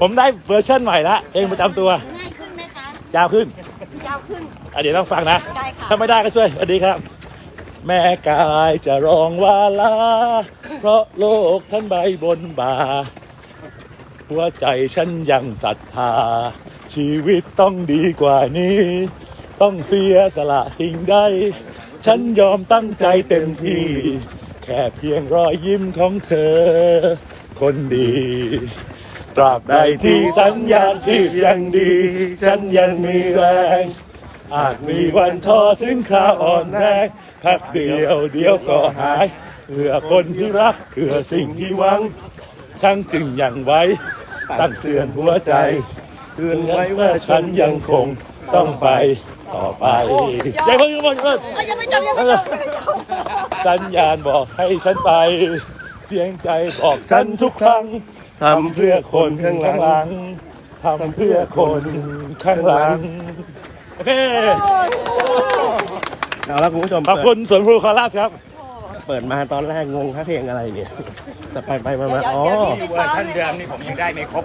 ผมได้เวอร์ชันใหม่ละเพลงประจำตัวง่ายขึ้นไหมคะ ยาวขึ้นยาวขึ้น อะเดี๋ยวต้องฟังนะ ได้ค่ะ ถ้าไม่ได้ก็ช่วยสวัสดีครับ แม่กายจะร้องว่าลา เพราะโลกท่านใบบนบา หัวใจฉันยังศรัทธา ชีวิตต้องดีกว่านี้ ต้องเสียสละสิ่งใด ฉันยอมตั้งใจเต็มที่ แค่เพียงรอยยิ้มของเธอ คนดี ตราบใดที่สัญญาณชีพยังดี ฉันยังมีแรง อาจมีวันท้อถึงคราวอ่อนแรงพักเดียวเดียวก็หายเพื่อคนที่รักเพื่อสิ่งที่หวัง ช่างจึงยังไว้ ตั้งเตือนหัวใจเตือนไว้ว่าฉันยังคงต้องไปต่อไปอย่าเพิ่งอย่าเพิ่งอย่าเพิ่งเอ้ยยังไม่จบยังไม่จบยังไม่จบสัญญาณบอกให้ฉันไปเสียงใจบอกฉันทุกครั้ง ทำเพื่อคนข้างหลังทำเพื่อคนข้างหลังโอเคเอาละคุณผู้ชมขอบคุณสวนพลูคาราชครับ เปิดมาตอนแรกงงครับเพลงอะไรเนี่ยแต่ไปไปมาเดี๋มายวอ๋อเดี๋ยวรีบไปเวอซ้อร์มชันเลยเดิมนี่ผมยังได้ไม่ครบ